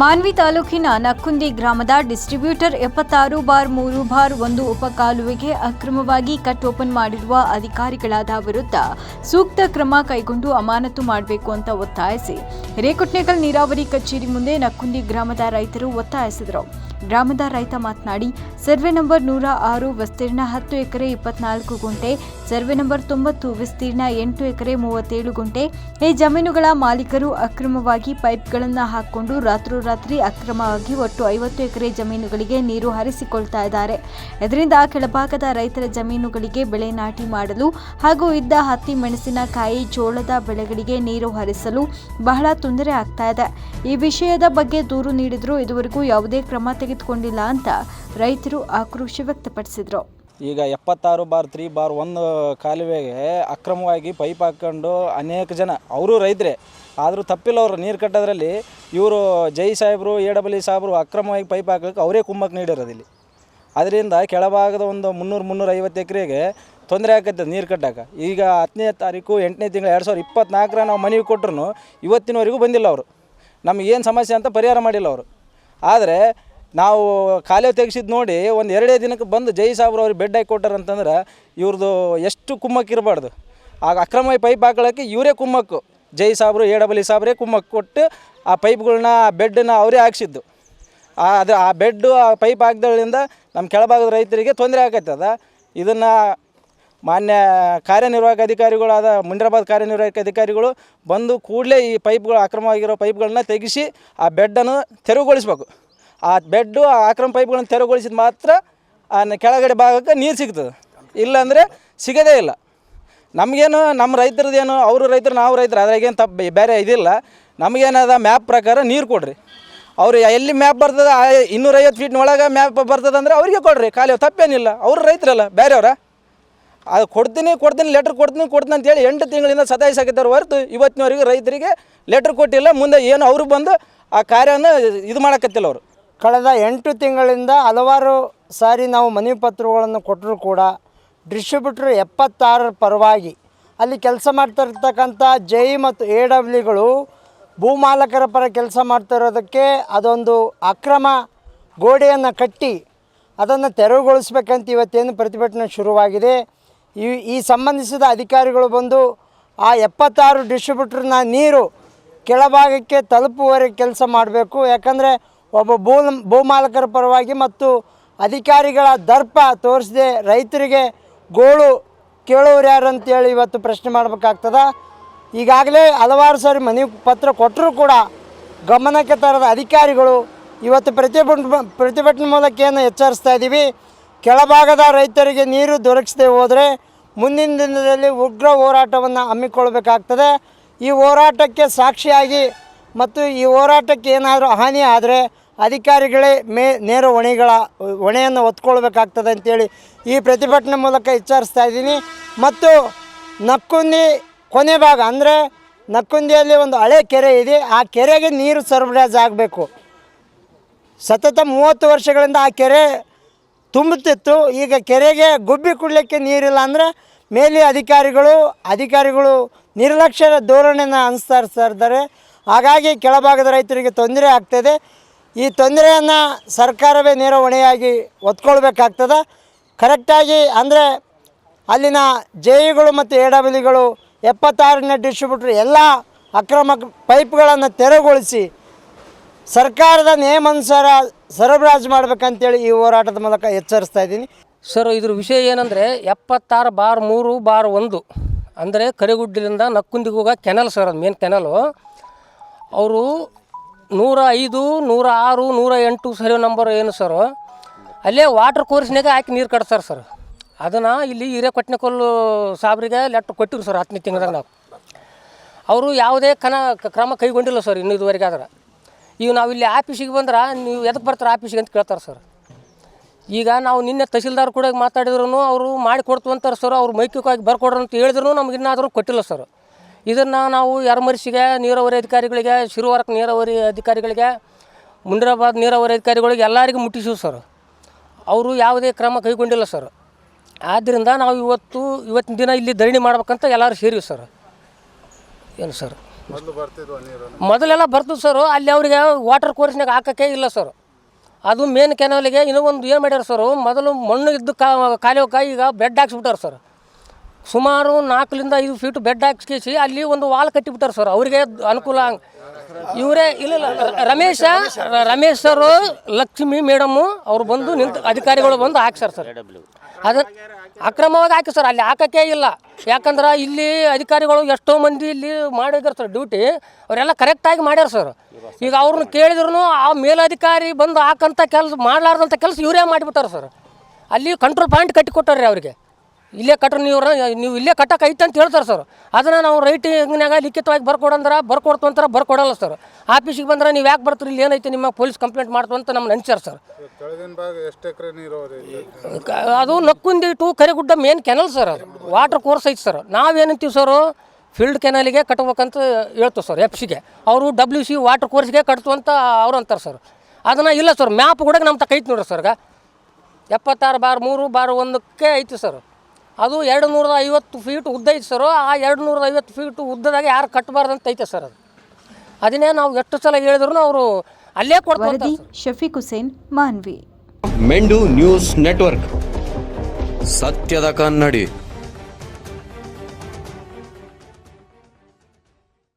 ಮಾನ್ವಿ ತಾಲೂಕಿನ ನಕ್ಕುಂದಿ ಗ್ರಾಮದ ಡಿಸ್ಟ್ರಿಬ್ಯೂಟರ್ ಎಪ್ಪತ್ತಾರು ಬಾರ್ ಮೂರು ಬಾರ್ ಒಂದು ಉಪಕಾಲುವೆಗೆ ಅಕ್ರಮವಾಗಿ ಕಟ್ ಓಪನ್ ಮಾಡಿರುವ ಅಧಿಕಾರಿಗಳಾದ ವಿರುದ್ಧ ಸೂಕ್ತ ಕ್ರಮ ಕೈಗೊಂಡು ಅಮಾನತು ಮಾಡಬೇಕು ಅಂತ ಒತ್ತಾಯಿಸಿ. ಹಿರೇಕೊಟ್ನೆಕಲ್ ನೀರಾವರಿ ಕಚೇರಿ ಮುಂದೆ ನಕ್ಕುಂದಿ ಗ್ರಾಮದ ರೈತರು ಒತ್ತಾಯಿಸಿದರು. ಗ್ರಾಮದ ರೈತ ಮಾತನಾಡಿ, ಸರ್ವೆ ನಂಬರ್ ನೂರ ಆರು ವಿಸ್ತೀರ್ಣ ಹತ್ತು ಎಕರೆ ಇಪ್ಪತ್ನಾಲ್ಕು ಗುಂಟೆ, ಸರ್ವೆ ನಂಬರ್ ತೊಂಬತ್ತು ವಿಸ್ತೀರ್ಣ ಎಂಟು ಎಕರೆ ಮೂವತ್ತೇಳು ಗುಂಟೆ. ಈ ಜಮೀನುಗಳ ಮಾಲೀಕರು ಅಕ್ರಮವಾಗಿ ಪೈಪ್ಗಳನ್ನು ಹಾಕಿಕೊಂಡು ರಾತ್ರೋರಾತ್ರಿ ಅಕ್ರಮವಾಗಿ ಒಟ್ಟು ಐವತ್ತು ಎಕರೆ ಜಮೀನುಗಳಿಗೆ ನೀರು ಹರಿಸಿಕೊಳ್ತಾ ಇದ್ದಾರೆ. ಇದರಿಂದ ಕೆಳಭಾಗದ ರೈತರ ಜಮೀನುಗಳಿಗೆ ಬೆಳೆ ನಾಟಿ ಮಾಡಲು ಹಾಗೂ ಇದ್ದ ಹತ್ತಿ ಮೆಣಸಿನಕಾಯಿ ಜೋಳದ ಬೆಳೆಗಳಿಗೆ ನೀರು ಹರಿಸಲು ಬಹಳ ತೊಂದರೆ ಆಗ್ತಾ ಇದೆ. ಈ ವಿಷಯದ ಬಗ್ಗೆ ದೂರು ನೀಡಿದರೂ ಇದುವರೆಗೂ ಯಾವುದೇ ಕ್ರಮ ತೆಗೆದುಕೊಂಡಿಲ್ಲ ಅಂತ ರೈತರು ಆಕ್ರೋಶ ವ್ಯಕ್ತಪಡಿಸಿದರು. ಈಗ ಎಪ್ಪತ್ತಾರು ಬಾರ್ ತ್ರೀ ಬಾರ್ ಒಂದು ಕಾಲುವೆಗೆ ಅಕ್ರಮವಾಗಿ ಪೈಪ್ ಹಾಕ್ಕೊಂಡು ಅನೇಕ ಜನ, ಅವರು ರೈತರೇ, ಆದರೂ ತಪ್ಪಿಲ್ಲ ಅವರು ನೀರು ಕಟ್ಟೋದ್ರಲ್ಲಿ. ಇವರು ಜೈ ಸಾಹೇಬರು, ಎ ಡಬ್ಲ್ಯೂ ಸಾಹೇಬರು ಅಕ್ರಮವಾಗಿ ಪೈಪ್ ಹಾಕಕ್ಕೆ ಅವರೇ ಕುಮ್ಮಕ್ಕೆ ನೀಡಿರೋದು ಇಲ್ಲಿ ಅದರಿಂದ ಕೆಳಭಾಗದ ಒಂದು ಮುನ್ನೂರು ಮುನ್ನೂರ ಐವತ್ತು ಎಕರೆಗೆ ತೊಂದರೆ ಆಗತ್ತೆ ನೀರು ಕಟ್ಟಕ್ಕೆ ಈಗ ಹತ್ತನೇ ತಾರೀಕು, ಎಂಟನೇ ತಿಂಗಳು ಎರಡು ಸಾವಿರದ ಇಪ್ಪತ್ನಾಲ್ಕರ ನಾವು ಮನವಿ ಕೊಟ್ಟರು ಇವತ್ತಿನವರೆಗೂ ಬಂದಿಲ್ಲ ಅವರು. ನಮಗೇನು ಸಮಸ್ಯೆ ಅಂತ ಪರಿಹಾರ ಮಾಡಿಲ್ಲ ಅವರು. ಆದರೆ ನಾವು ಖಾಲಿ ತೆಗಿಸಿದ್ ನೋಡಿ ಒಂದು ಎರಡೇ ದಿನಕ್ಕೆ ಬಂದು ಜೈ ಸಾಬ್ರು ಅವ್ರಿಗೆ ಬೆಡ್ ಹಾಕಿ ಕೊಟ್ಟಾರ ಅಂತಂದ್ರೆ ಇವ್ರದ್ದು ಎಷ್ಟು ಕುಮ್ಮಕ್ಕೆ ಇರಬಾರ್ದು. ಆಗ ಅಕ್ರಮ ಪೈಪ್ ಹಾಕೊಳ್ಳೋಕ್ಕೆ ಇವರೇ ಕುಮ್ಮಕ್ಕು. ಜೈ ಸಾಬ್ರು ಎ ಡಬಲ್ ಸಾಬ್ರೇ ಕುಮ್ಮಕ್ಕೆ ಕೊಟ್ಟು ಆ ಪೈಪ್ಗಳನ್ನ ಆ ಬೆಡ್ನ ಅವರೇ ಹಾಕ್ಸಿದ್ದು. ಆ ಅದು ಆ ಬೆಡ್ಡು, ಆ ಪೈಪ್ ಹಾಕ್ದಳಿಂದ ನಮ್ಮ ಕೆಳಭಾಗದ ರೈತರಿಗೆ ತೊಂದರೆ ಆಗತ್ತದ ಇದನ್ನು ಮಾನ್ಯ ಕಾರ್ಯನಿರ್ವಾಹಕ ಅಧಿಕಾರಿಗಳಾದ ಮುಂಡ್ರಾಬಾದ್ ಕಾರ್ಯನಿರ್ವಾಹಕ ಅಧಿಕಾರಿಗಳು ಬಂದು ಕೂಡಲೇ ಈ ಪೈಪ್ಗಳು ಅಕ್ರಮವಾಗಿರೋ ಪೈಪ್ಗಳನ್ನ ತೆಗೆಸಿ ಆ ಬೆಡ್ಡನ್ನು ತೆರವುಗೊಳಿಸ್ಬೇಕು. ಆ ಬೆಡ್ಡು, ಆ ಅಕ್ರಮ ಪೈಪ್ಗಳನ್ನು ತೆರವುಗೊಳಿಸಿದ ಮಾತ್ರ ಆ ಕೆಳಗಡೆ ಭಾಗಕ್ಕೆ ನೀರು ಸಿಗ್ತದೆ. ಇಲ್ಲಾಂದರೆ ಸಿಗೋದೇ ಇಲ್ಲ. ನಮಗೇನು ನಮ್ಮ ರೈತರದ್ದೇನು ಅವರು ರೈತರು, ನಾವು ರೈತರು ಅದ್ರಾಗೇನು ತಪ್ಪು ಬೇರೆ ಇದಿಲ್ಲ. ನಮಗೇನದ ಮ್ಯಾಪ್ ಪ್ರಕಾರ ನೀರು ಕೊಡ್ರಿ. ಅವ್ರು ಎಲ್ಲಿ ಮ್ಯಾಪ್ ಬರ್ತದೆ ಇನ್ನೂರೈವತ್ತು ಫೀಟ್ನ ಒಳಗೆ ಮ್ಯಾಪ್ ಬರ್ತದೆ ಅಂದರೆ ಅವರಿಗೆ ಕೊಡ್ರಿ. ಖಾಲಿ ತಪ್ಪೇನಿಲ್ಲ. ಅವರು ರೈತರಲ್ಲ, ಬೇರೆಯವ್ರ. ಅದು ಕೊಡ್ತೀನಿ ಕೊಡ್ತೀನಿ ಲೆಟ್ರ್ ಕೊಡ್ತೀನಿ ಕೊಡ್ತೀನಿ ಅಂತೇಳಿ ಎಂಟು ತಿಂಗಳಿಂದ ಸತಾಯಿಸಾಕಿದ್ದಾರೆ ಹೊರತು ಇವತ್ತಿನವರೆಗೆ ರೈತರಿಗೆ ಲೆಟ್ರ್ ಕೊಟ್ಟಿಲ್ಲ. ಮುಂದೆ ಏನು ಅವರು ಬಂದು ಆ ಕಾರ್ಯವನ್ನು ಇದು ಮಾಡಕತ್ತಿಲ್ಲ ಅವರು. ಕಳೆದ ಎಂಟು ತಿಂಗಳಿಂದ ಹಲವಾರು ಸಾರಿ ನಾವು ಮನವಿ ಪತ್ರಗಳನ್ನು ಕೊಟ್ಟರೂ ಕೂಡ ಡಿಸ್ಟ್ರಿಬ್ಯೂಟ್ರ್ ಎಪ್ಪತ್ತಾರರ ಪರವಾಗಿ ಅಲ್ಲಿ ಕೆಲಸ ಮಾಡ್ತಿರ್ತಕ್ಕಂಥ ಜೈ ಮತ್ತು ಎ ಡಬ್ಲ್ಯೂಗಳು ಭೂಮಾಲಕರ ಪರ ಕೆಲಸ ಮಾಡ್ತಿರೋದಕ್ಕೆ ಅದೊಂದು ಅಕ್ರಮ ಗೋಡೆಯನ್ನು ಕಟ್ಟಿ ಅದನ್ನು ತೆರವುಗೊಳಿಸ್ಬೇಕಂತ ಇವತ್ತೇನು ಪ್ರತಿಭಟನೆ ಶುರುವಾಗಿದೆ. ಈ ಈ ಸಂಬಂಧಿಸಿದ ಅಧಿಕಾರಿಗಳು ಬಂದು ಆ ಎಪ್ಪತ್ತಾರು ಡಿಸ್ಟ್ರಿಬ್ಯೂಟ್ರನ್ನ ನೀರು ಕೆಳಭಾಗಕ್ಕೆ ತಲುಪುವವರೆಗೆ ಕೆಲಸ ಮಾಡಬೇಕು. ಯಾಕಂದರೆ ಒಬ್ಬ ಭೂ ಭೂಮಾಲಕರ ಪರವಾಗಿ ಮತ್ತು ಅಧಿಕಾರಿಗಳ ದರ್ಪ ತೋರಿಸದೆ ರೈತರಿಗೆ ಗೋಳು ಕೇಳೋರು ಯಾರು ಅಂತೇಳಿ ಇವತ್ತು ಪ್ರಶ್ನೆ ಮಾಡಬೇಕಾಗ್ತದ. ಈಗಾಗಲೇ ಹಲವಾರು ಸಾರಿ ಮನೆ ಪತ್ರ ಕೊಟ್ಟರೂ ಕೂಡ ಗಮನಕ್ಕೆ ತರದ ಅಧಿಕಾರಿಗಳು ಇವತ್ತು ಪ್ರತಿಭಟ ಪ್ರತಿಭಟನೆ ಮೂಲಕ ಏನು ಎಚ್ಚರಿಸ್ತಾ ಇದ್ದೀವಿ. ಕೆಳಭಾಗದ ರೈತರಿಗೆ ನೀರು ದೊರಕಿಸದೆ ಹೋದರೆ ಮುಂದಿನ ದಿನದಲ್ಲಿ ಉಗ್ರ ಹೋರಾಟವನ್ನು ಹಮ್ಮಿಕೊಳ್ಬೇಕಾಗ್ತದೆ ಈ ಹೋರಾಟಕ್ಕೆ ಸಾಕ್ಷಿಯಾಗಿ ಮತ್ತು ಈ ಹೋರಾಟಕ್ಕೆ ಏನಾದರೂ ಹಾನಿ ಆದರೆ ಅಧಿಕಾರಿಗಳೇ ಮೇ ನೇರ ಹೊಣೆಗಳ, ಹೊಣೆಯನ್ನು ಹೊತ್ಕೊಳ್ಬೇಕಾಗ್ತದೆ ಅಂತೇಳಿ ಈ ಪ್ರತಿಭಟನೆ ಮೂಲಕ ವಿಚಾರಿಸ್ತಾ ಇದ್ದೀನಿ. ಮತ್ತು ನಕ್ಕುಂದಿ ಕೊನೆ ಭಾಗ, ಅಂದರೆ ನಕ್ಕುಂದಿಯಲ್ಲಿ ಒಂದು ಹಳೆ ಕೆರೆ ಇದೆ. ಆ ಕೆರೆಗೆ ನೀರು ಸರಬರಾಜು ಆಗಬೇಕು. ಸತತ ಮೂವತ್ತು ವರ್ಷಗಳಿಂದ ಆ ಕೆರೆ ತುಂಬುತ್ತಿತ್ತು. ಈಗ ಕೆರೆಗೆ ಗುಬ್ಬಿ ಕುಡಲಿಕ್ಕೆ ನೀರಿಲ್ಲ ಅಂದರೆ ಮೇಲೆ ಅಧಿಕಾರಿಗಳು ಅಧಿಕಾರಿಗಳು ನಿರ್ಲಕ್ಷ್ಯದ ಧೋರಣೆಯನ್ನು ಅನುಸರಿಸ್ತಾ ಇದ್ದಾರೆ. ಹಾಗಾಗಿ ಕೆಳಭಾಗದ ರೈತರಿಗೆ ತೊಂದರೆ ಆಗ್ತದೆ ಈ ತೊಂದರೆಯನ್ನು ಸರ್ಕಾರವೇ ನೇರ ಹೊಣೆಯಾಗಿ ಒತ್ಕೊಳ್ಬೇಕಾಗ್ತದೆ. ಕರೆಕ್ಟಾಗಿ ಅಂದರೆ ಅಲ್ಲಿನ ಜೆಇಗಳು ಮತ್ತು ಎ ಡಬ್ಲ್ಯೂಗಳು ಎಪ್ಪತ್ತಾರನೇ ಡಿಸ್ಟ್ರಿಬ್ಯೂಟ್ರ್ ಎಲ್ಲ ಅಕ್ರಮ ಪೈಪ್ಗಳನ್ನು ತೆರವುಗೊಳಿಸಿ ಸರ್ಕಾರದ ನಿಯಮಾನುಸಾರ ಸರಬರಾಜು ಮಾಡ್ಬೇಕಂತೇಳಿ ಈ ಹೋರಾಟದ ಮೂಲಕ ಎಚ್ಚರಿಸ್ತಾ ಇದ್ದೀನಿ. ಸರ್, ಇದ್ರ ವಿಷಯ ಏನಂದರೆ ಎಪ್ಪತ್ತಾರು ಬಾರ್ ಮೂರು ಬಾರ್ ಒಂದು ಅಂದರೆ ಕರಿಗುಡ್ಡಿಲಿಂದ ನಕ್ಕುಂದಿಗೆ ಹೋಗೋ ಕೆನಲ್ ಸರ್, ಅದು ಮೇನ್ ಕೆನಲು. ಅವರು ನೂರ ಐದು, ನೂರ ಆರು, ನೂರ ಎಂಟು ಸರಿ ನಂಬರ್ ಏನು ಸರ್ ಅಲ್ಲೇ ವಾಟರ್ ಕೋರ್ಸ್ನಾಗ ಹಾಕಿ ನೀರು ಕಟ್ತಾರೆ ಸರ್ ಅದನ್ನು ಇಲ್ಲಿ ಹಿರೇಕೊಟ್ನೆಕೊಲ್ಲು ಸಾಬ್ರಿಗೆ ಲೆಟ್ರ್ ಕೊಟ್ಟಿರು ಸರ್ ಹತ್ತನೇ ತಿಂಗಳಾಗ ನಾವು. ಅವರು ಯಾವುದೇ ಕನ ಕ್ರಮ ಕೈಗೊಂಡಿಲ್ಲ ಸರ್ ಇನ್ನೂ ಇದುವರೆಗೆ ಆದ್ರೆ. ಈಗ ನಾವು ಇಲ್ಲಿ ಆಫೀಸಿಗೆ ಬಂದ್ರೆ ನೀವು ಎದಕ್ಕೆ ಬರ್ತಾರೆ ಆಫೀಸಿಗೆ ಅಂತ ಕೇಳ್ತಾರೆ ಸರ್ ಈಗ ನಾವು ನಿನ್ನೆ ತಹಸೀಲ್ದಾರ್ ಕೂಡ ಮಾತಾಡಿದ್ರು ಅವರು ಮಾಡಿ ಕೊಡ್ತು ಅಂತಾರೆ ಸರ್ ಅವ್ರು ಮೈಕಿಕವಾಗಿ ಬರ್ಕೊಡ್ರಿ ಅಂತ ಹೇಳಿದ್ರು ನಮ್ಗೆ ಇನ್ನಾದರೂ ಕೊಟ್ಟಿಲ್ಲ ಸರ್ ಇದನ್ನು ನಾವು ಯರಮರಿಸಿಗೆ ನೀರಾವರಿ ಅಧಿಕಾರಿಗಳಿಗೆ ಶಿರುವಾರಕ್ ನೀರಾವರಿ ಅಧಿಕಾರಿಗಳಿಗೆ ಮುಂಡ್ರಾಬಾದ್ ನೀರಾವರಿ ಅಧಿಕಾರಿಗಳಿಗೆ ಎಲ್ಲರಿಗೂ ಮುಟ್ಟಿಸಿವಿ ಸರ್. ಅವರು ಯಾವುದೇ ಕ್ರಮ ಕೈಗೊಂಡಿಲ್ಲ ಸರ್. ಆದ್ದರಿಂದ ನಾವು ಇವತ್ತು ಇವತ್ತಿನ ದಿನ ಇಲ್ಲಿ ಧರಣಿ ಮಾಡ್ಬೇಕಂತ ಎಲ್ಲರೂ ಸೇರಿವಿ ಸರ್. ಏನು ಸರ್? ಮೊದಲೆಲ್ಲ ಬರ್ತದೆ ಸರ್. ಅಲ್ಲಿ ಅವರಿಗೆ ವಾಟರ್ ಕೋರ್ಸ್ನಾಗ ಹಾಕೋಕ್ಕೆ ಇಲ್ಲ ಸರ್. ಅದು ಮೇನ್ ಕೆನಲಿಗೆ ಇನ್ನೂ ಒಂದು ಏನು ಮಾಡ್ಯಾರ ಸರ್ ಮೊದಲು ಮಣ್ಣು ಇದ್ದು ಕಾ ಕಾಲುವಕ್ಕೆ ಈಗ ಬೆಡ್ ಹಾಕ್ಸ್ಬಿಟ್ಟಾರೆ ಸರ್. ಸುಮಾರು ನಾಲ್ಕರಿಂದ ಐದು ಫೀಟ್ ಬೆಡ್ ಹಾಕಿಸಿ ಅಲ್ಲಿ ಒಂದು ವಾಲ್ ಕಟ್ಟಿಬಿಟ್ಟಾರೆ ಸರ್ ಅವರಿಗೆ ಅನುಕೂಲ ಇವರೇ, ಇಲ್ಲ ರಮೇಶ, ರಮೇಶ್ ಸರ್ ಲಕ್ಷ್ಮಿ ಮೇಡಮ್ಮು ಅವ್ರು ಬಂದು ನಿಂತು ಅಧಿಕಾರಿಗಳು ಬಂದು ಹಾಕ್ಸಾರ ಸರ್ ಅದ ಅಕ್ರಮವಾಗಿ ಹಾಕಿ ಸರ್ ಅಲ್ಲಿ ಹಾಕಕ್ಕೆ ಇಲ್ಲ. ಯಾಕಂದ್ರೆ ಇಲ್ಲಿ ಅಧಿಕಾರಿಗಳು ಎಷ್ಟೋ ಮಂದಿ ಇಲ್ಲಿ ಮಾಡಿದಾರೆ ಸರ್ ಡ್ಯೂಟಿ ಅವರೆಲ್ಲ ಕರೆಕ್ಟಾಗಿ ಮಾಡ್ಯಾರ ಸರ್ ಈಗ ಅವ್ರನ್ನ ಕೇಳಿದ್ರು ಆ ಮೇಲಧಿಕಾರಿ ಬಂದು ಹಾಕಂತ ಕೆಲಸ ಮಾಡಲಾರ್ದಂಥ ಕೆಲಸ ಇವರೇ ಮಾಡಿಬಿಟ್ಟಾರೆ ಸರ್ ಅಲ್ಲಿ ಕಂಟ್ರೋಲ್ ಪಾಯಿಂಟ್ ಕಟ್ಟಿ ಕೊಟ್ಟಾರೆ ಅವರಿಗೆ. ಇಲ್ಲೇ ಕಟ್ರ ನೀವು ನೀವು ಇಲ್ಲೇ ಕಟ್ಟಕ್ಕೆ ಐತೆ ಅಂತ ಹೇಳ್ತಾರೆ ಸರ್. ಅದನ್ನು ನಾವು ರೈಟಿಂಗ್ನಾಗ ಲಿಖಿತವಾಗಿ ಬರ್ಕೊಡಂದ್ರೆ ಬರ್ಕೊಡ್ತು ಅಂತಾರೆ ಬರ್ಕೊಡಲ್ಲ ಸರ್. ಆಫೀಸಿಗೆ ಬಂದ್ರೆ ನೀವು ಯಾಕೆ ಬರ್ತೀರಿ? ಇಲ್ಲಿ ಏನೈತೆ ನಿಮ್ಮ ಪೊಲೀಸ್ ಕಂಪ್ಲೇಂಟ್ ಮಾಡ್ತು ಅಂತ ನಮ್ಗೆ ನೆನ್ಸ್ಯಾರ ಸರ್. ಅದು Nakkundi to Karigudda main canal sir ಅದು. ವಾಟರ್ ಕೋರ್ಸ್ ಐತೆ ಸರ್. ನಾವೇನಂತೀವಿ ಸರ್? ಫೀಲ್ಡ್ ಕೆನಲಿಗೆ ಕಟ್ಬೇಕಂತ ಹೇಳ್ತೀವಿ ಸರ್ ಎಫ್ ಸಿಗೆ ಅವರು ಡಬ್ಲ್ಯೂ ಸಿ ವಾಟರ್ ಕೋರ್ಸ್ಗೆ ಕಟ್ತು ಅಂತ ಅವ್ರು ಅಂತಾರೆ ಸರ್. ಅದನ್ನು ಇಲ್ಲ ಸರ್ ಮ್ಯಾಪ್ ಕೂಡ ನಮ್ಮ ತಕ್ಕ ಐತೆ ನೋಡ್ರಿ ಸರ್ಗ ಎಪ್ಪತ್ತಾರು ಬಾರ್ ಮೂರು ಬಾರ್ ಒಂದಕ್ಕೆ ಐತಿ ಸರ್. ಅದು ಎರಡು ನೂರದ ಐವತ್ತು ಫೀಟ್ ಉದ್ದ ಐತೆ ಸರ್ ಆ ಎರಡು ನೂರದ ಐವತ್ತು ಫೀಟ್ ಉದ್ದದಾಗ ಯಾರು ಕಟ್ಟಬಾರ್ದಂತ ಐತೆ ಸರ್ ಅದು. ಅದನ್ನೇ ನಾವು ಎಷ್ಟು ಸಲ ಹೇಳಿದ್ರು ಅವರು ಅಲ್ಲೇ ಕೊಡ್ತಾರೆ ವರದಿ ಶಫೀಕ್ ಹುಸೇನ್ ಮಾನ್ವಿ. ಮೆಂಡು ನ್ಯೂಸ್ ನೆಟ್ವರ್ಕ್. ಸತ್ಯದ ಕನ್ನಡಿ.